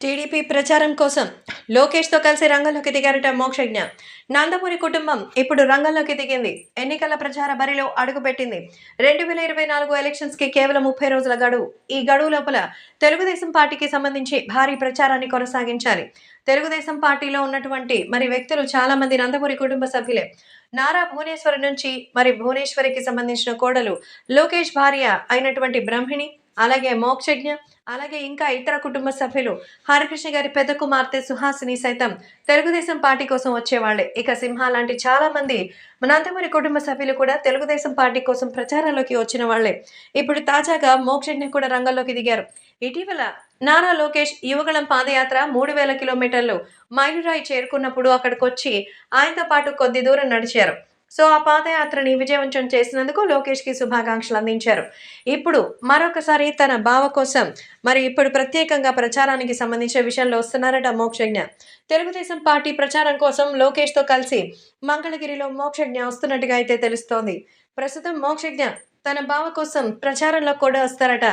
TDP ప్రచారం కోసం లోకేష్తో కలిసి రంగంలోకి దిగారట మోక్షజ్ఞ. నందమూరి కుటుంబం ఇప్పుడు రంగంలోకి దిగింది. ఎన్నికల ప్రచార బరిలో అడుగుపెట్టింది. రెండు వేల ఇరవై నాలుగు ఎలక్షన్స్కి కేవలం ముప్పై రోజుల గడువు. ఈ గడువు లోపల తెలుగుదేశం పార్టీకి సంబంధించి భారీ ప్రచారాన్ని కొనసాగించాలి. తెలుగుదేశం పార్టీలో ఉన్నటువంటి మరి వ్యక్తులు చాలా మంది నందమూరి కుటుంబ సభ్యులే. నారా భువనేశ్వరి నుంచి మరి భువనేశ్వరికి సంబంధించిన కోడలు లోకేష్ భార్య అయినటువంటి బ్రహ్మిణి అలాగే మోక్షజ్ఞ అలాగే ఇంకా ఇతర కుటుంబ సభ్యులు హరికృష్ణ గారి పెద్ద కుమార్తె సుహాసిని సైతం తెలుగుదేశం పార్టీ కోసం వచ్చేవాళ్ళే ఇక సింహ లాంటి చాలా మంది నందమూరి కుటుంబ సభ్యులు కూడా తెలుగుదేశం పార్టీ కోసం ప్రచారంలోకి వచ్చిన వాళ్ళే ఇప్పుడు తాజాగా మోక్షజ్ఞ కూడా రంగంలోకి దిగారు. ఇటీవల నారా లోకేష్ యువగళం పాదయాత్ర మూడు వేల కిలోమీటర్లు మైలురాయి చేరుకున్నప్పుడు అక్కడికి వచ్చి ఆయనతో పాటు కొద్ది దూరం నడిచారు. సో ఆ పాదయాత్రని విజయవంతం చేసినందుకు లోకేష్కి శుభాకాంక్షలు అందించారు. ఇప్పుడు మరొకసారి తన బావ కోసం మరి ఇప్పుడు ప్రత్యేకంగా ప్రచారానికి సంబంధించిన విషయంలో వస్తున్నారట మోక్షజ్ఞ. తెలుగుదేశం పార్టీ ప్రచారం కోసం లోకేష్తో కలిసి మంగళగిరిలో మోక్షజ్ఞ వస్తున్నట్టుగా అయితే తెలుస్తోంది. ప్రస్తుతం మోక్షజ్ఞ తన బావ కోసం ప్రచారంలో కూడా వస్తారట.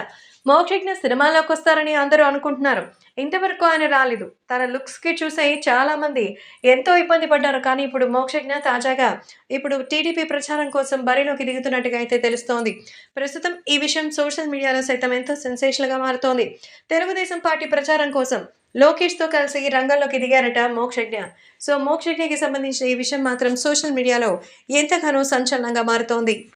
మోక్షజ్ఞ సినిమాలోకి వస్తారని అందరూ అనుకుంటున్నారు. ఇంతవరకు ఆయన రాలేదు. తన లుక్స్కి చూసే చూసి ఎంతో ఇబ్బంది పడ్డారు. కానీ ఇప్పుడు మోక్షజ్ఞ తాజాగా ఇప్పుడు టీడీపీ ప్రచారం కోసం బరిలోకి దిగుతున్నట్టుగా అయితే తెలుస్తోంది. ప్రస్తుతం ఈ విషయం సోషల్ మీడియాలో సైతం ఎంతో సెన్సేషన్గా మారుతోంది. తెలుగుదేశం పార్టీ ప్రచారం కోసం లోకేష్తో కలిసి రంగంలోకి దిగారట మోక్షజ్ఞ. సో మోక్షజ్ఞకి సంబంధించిన ఈ విషయం మాత్రం సోషల్ మీడియాలో ఎంతగానో సంచలనంగా మారుతోంది.